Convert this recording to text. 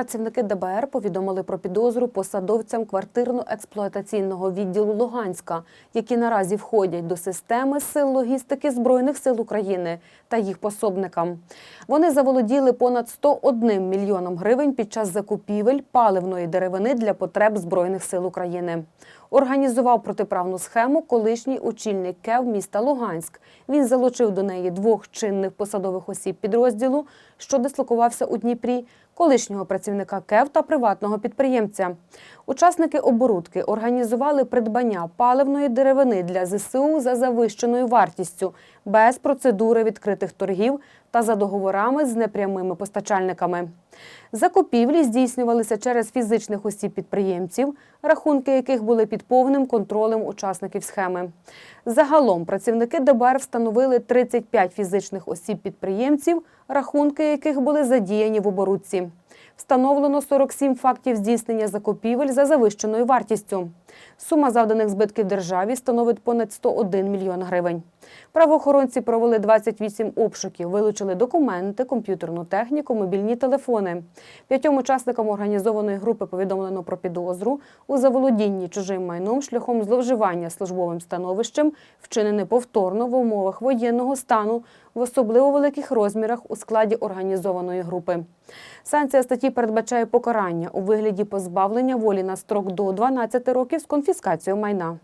Працівники ДБР повідомили про підозру посадовцям квартирно-експлуатаційного відділу Луганська, які наразі входять до системи сил логістики Збройних сил України та їх пособникам. Вони заволоділи понад 101 мільйоном гривень під час закупівель паливної деревини для потреб Збройних сил України. Організував протиправну схему колишній очільник КЕВ міста Луганськ. Він залучив до неї двох чинних посадових осіб підрозділу, що дислокувався у Дніпрі, колишнього працівника КЕВ та приватного підприємця. Учасники оборудки організували придбання паливної деревини для ЗСУ за завищеною вартістю, без процедури відкритих торгів та за договорами з непрямими постачальниками. Закупівлі здійснювалися через фізичних осіб-підприємців, рахунки яких були під повним контролем учасників схеми. Загалом працівники ДБР встановили 35 фізичних осіб-підприємців, рахунки яких були задіяні в оборудці. Встановлено 47 фактів здійснення закупівель за завищеною вартістю. Сума завданих збитків державі становить понад 101 мільйон гривень. Правоохоронці провели 28 обшуків, вилучили документи, комп'ютерну техніку, мобільні телефони. П'ятьом учасникам організованої групи повідомлено про підозру у заволодінні чужим майном шляхом зловживання службовим становищем, вчинене повторно в умовах воєнного стану в особливо великих розмірах у складі організованої групи. Санкція статті передбачає покарання у вигляді позбавлення волі на строк до 12 років з конфіскацією майна.